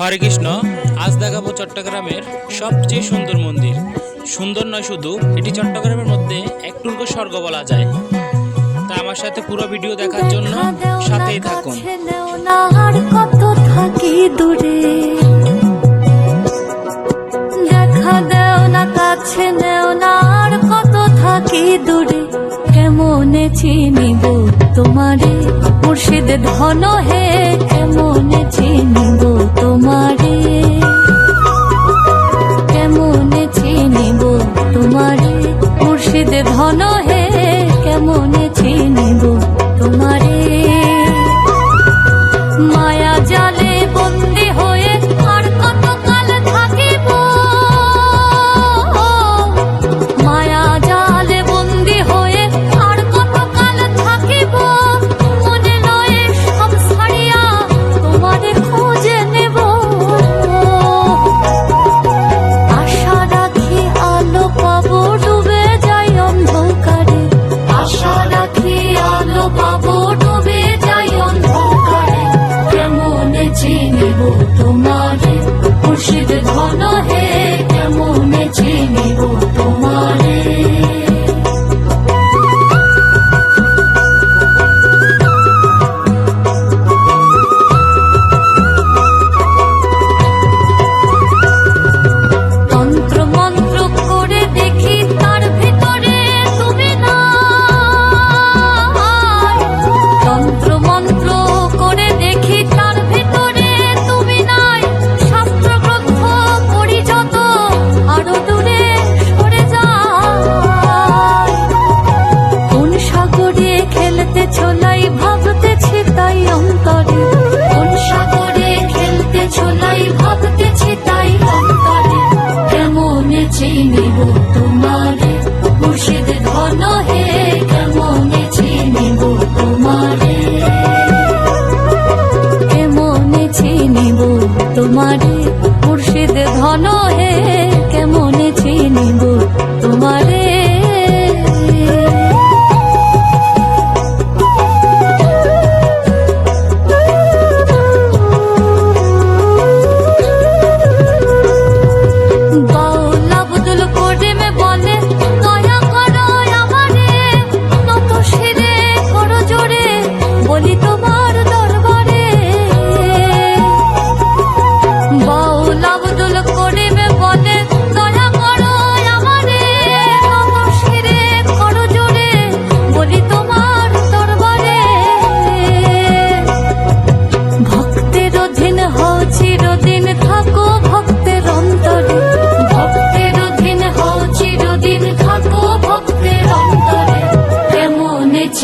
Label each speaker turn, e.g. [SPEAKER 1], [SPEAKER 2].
[SPEAKER 1] হরে কৃষ্ণ আজ দেখাবো চট্টগ্রামের সবচেয়ে সুন্দর মন্দির। সুন্দর নয় শুধু এটি চট্টগ্রামের মধ্যে এক টুকরো স্বর্গ বলা যায়। তা আমার সাথে পুরো ভিডিও দেখার জন্য সাথেই থাকুন।
[SPEAKER 2] কত থাকি দূরে। দেখা দেও না কাছে নেও না আর কত থাকি দূরে। কেমনে চিনিব তোমারে? মুর্শিদ ধন হে কেমনে চিনিব তোমারে। কেমন চিনিব তোমারে? মুর্শিদ ধন চিনিব তোমারে কেমনে চিনিব তোমারে মুর্শিদ ধন হে।